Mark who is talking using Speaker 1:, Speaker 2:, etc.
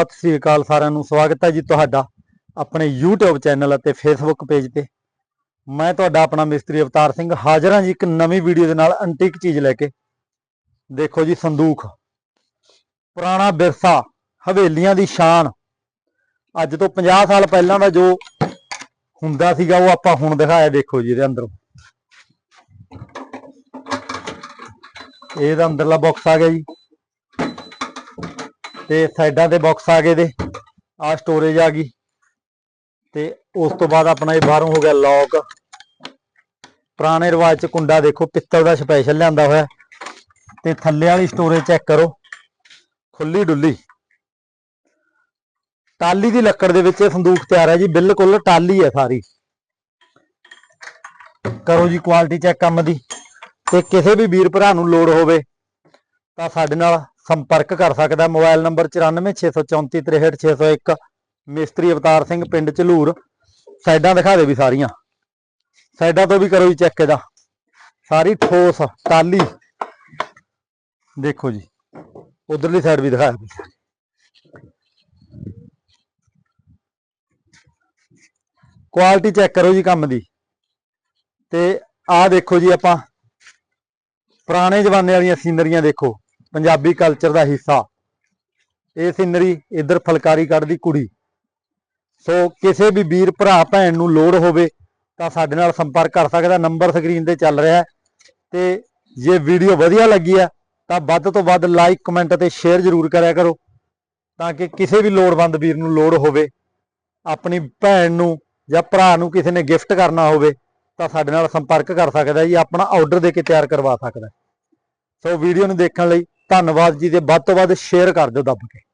Speaker 1: ਸਤਿ ਸ੍ਰੀ ਅਕਾਲ ਸਾਰਿਆਂ ਨੂੰ, ਸਵਾਗਤ ਹੈ ਜੀ ਤੁਹਾਡਾ ਆਪਣੇ YouTube ਚੈਨਲ ਅਤੇ Facebook ਪੇਜ ਤੇ। ਮੈਂ ਤੁਹਾਡਾ ਆਪਣਾ ਮਿਸਤਰੀ ਅਵਤਾਰ ਸਿੰਘ, ਹਾਜ਼ਰ ਹਾਂ ਜੀ ਇੱਕ ਨਵੀਂ ਵੀਡੀਓ ਦੇ ਨਾਲ ਐਂਟੀਕ ਚੀਜ਼ ਲੈ ਕੇ। ਦੇਖੋ ਜੀ ਸੰਦੂਖ। ਪੁਰਾਣਾ ਵਿਰਸਾ, ਹਵੇਲੀਆਂ ਦੀ ਸ਼ਾਨ। ਅੱਜ ਤੋਂ 50 ਸਾਲ ਪਹਿਲਾਂ ਦਾ ਜੋ ਹੁੰਦਾ ਸੀਗਾ, ਉਹ ਆਪਾਂ ਹੁਣ ਦਿਖਾਇਆ, ਦੇਖੋ ਜੀ ਇਹਦੇ ਅੰਦਰੋਂ। ਇਹਦਾ ਅੰਦਰਲਾ ਬਾਕਸ ਆ ਗਿਆ ਜੀ। ਤੇ ਸਾਈਡਾਂ ਤੇ ਬਾਕਸ ਆ ਗਏ ਦੇ। ਆ ਸਟੋਰੇਜ ਆ ਗਈ। ਤੇ ਉਸ ਤੋਂ ਬਾਅਦ ਆਪਣਾ ਇਹ ਬਾਹਰੋਂ ਹੋ ਗਿਆ ਲੌਕ ਪੁਰਾਣੇ ਰਿਵਾਜ ਚ ਕੁੰਡਾ ਦੇਖੋ, ਪਿੱਤਲ ਦਾ ਸਪੈਸ਼ਲ ਲਿਆਂਦਾ ਹੋਇਆ। ਤੇ ਥੱਲੇ ਵਾਲੀ ਸਟੋਰੇਜ ਚੈੱਕ ਕਰੋ। ਖੁੱਲੀ ਡੁੱਲੀ। ਟਾਲੀ ਦੀ ਲੱਕੜ ਦੇ ਵਿੱਚ ਇਹ ਸੰਦੂਕ ਤਿਆਰ ਹੈ ਜੀ, ਬਿਲਕੁਲ ਟਾਲੀ ਹੈ ਸਾਰੀ। ਕਰੋ ਜੀ ਕੁਆਲਿਟੀ ਚੈੱਕ ਕੰਮ ਦੀ। ਤੇ ਕਿਸੇ ਵੀ ਵੀਰ ਭਰਾ ਨੂੰ ਲੋੜ ਹੋਵੇ, ਤਾਂ ਸਾਡੇ ਨਾਲ ਸੰਪਰਕ ਕਰ ਸਕਦਾ। ਮੋਬਾਈਲ ਨੰਬਰ 9464433601 ਮਿਸਤਰੀ ਅਵਤਾਰ ਸਿੰਘ, ਪਿੰਡ ਝਲੂਰ। ਸਾਈਡਾਂ ਦਿਖਾ ਦੇ ਵੀ ਸਾਰੀਆਂ। ਸਾਈਡਾਂ ਤੋਂ ਵੀ ਕਰੋ ਜੀ ਚੈੱਕ ਇਹਦਾ। ਸਾਰੀ ਠੋਸ ਟਾਲੀ ਦੇਖੋ ਜੀ, ਉਧਰਲੀ ਸਾਈਡ ਵੀ ਦਿਖਾਇਆ ਕੁਆਲਿਟੀ ਚੈੱਕ ਕਰੋ ਜੀ ਕੰਮ ਦੀ। ਤੇ ਆਹ ਦੇਖੋ ਜੀ ਆਪਾਂ, ਪੁਰਾਣੇ ਜ਼ਮਾਨੇ ਵਾਲੀਆਂ ਸੀਨਰੀਆਂ ਦੇਖੋ। ਪੰਜਾਬੀ ਕਲਚਰ ਦਾ ਹਿੱਸਾ। ਇਹ ਸੀਨਰੀ ਇਧਰ ਫਲਕਾਰੀ ਕੱਢਦੀ ਕੁੜੀ। ਸੋ ਕਿਸੇ ਵੀ ਵੀਰ, ਭਰਾ, ਭੈਣ ਨੂੰ ਲੋੜ ਹੋਵੇ ਤਾਂ ਸਾਡੇ ਨਾਲ ਸੰਪਰਕ ਕਰ ਸਕਦਾ। ਨੰਬਰ ਸਕਰੀਨ ਤੇ ਚੱਲ ਰਿਹਾ ਹੈ। ਤੇ ਜੇ ਵੀਡੀਓ ਵਧੀਆ ਲੱਗੀ ਆ ਤਾਂ ਵੱਧ ਤੋਂ ਵੱਧ ਲਾਈਕ ਕਮੈਂਟ ਅਤੇ ਸ਼ੇਅਰ ਜ਼ਰੂਰ ਕਰਿਆ ਕਰੋ ਤਾਂ ਕਿ ਕਿਸੇ ਵੀ ਲੋੜਵੰਦ ਵੀਰ ਨੂੰ ਲੋੜ ਹੋਵੇ, ਆਪਣੀ ਭੈਣ ਨੂੰ ਜਾਂ ਭਰਾ ਨੂੰ ਕਿਸੇ ਨੇ ਗਿਫਟ ਕਰਨਾ ਹੋਵੇ, ਤਾਂ ਸਾਡੇ ਨਾਲ ਸੰਪਰਕ ਕਰ ਸਕਦਾ ਜੀ ਆਪਣਾ ਆਰਡਰ ਦੇ ਕੇ ਤਿਆਰ ਕਰਵਾ ਸਕਦਾ ਸੋ ਵੀਡੀਓ ਨੂੰ ਦੇਖਣ ਲਈ ਧੰਨਵਾਦ ਜੀ ਦੇ। ਵੱਧ ਤੋਂ ਵੱਧ ਸ਼ੇਅਰ ਕਰ ਦਿਓ ਦੱਬ ਕੇ।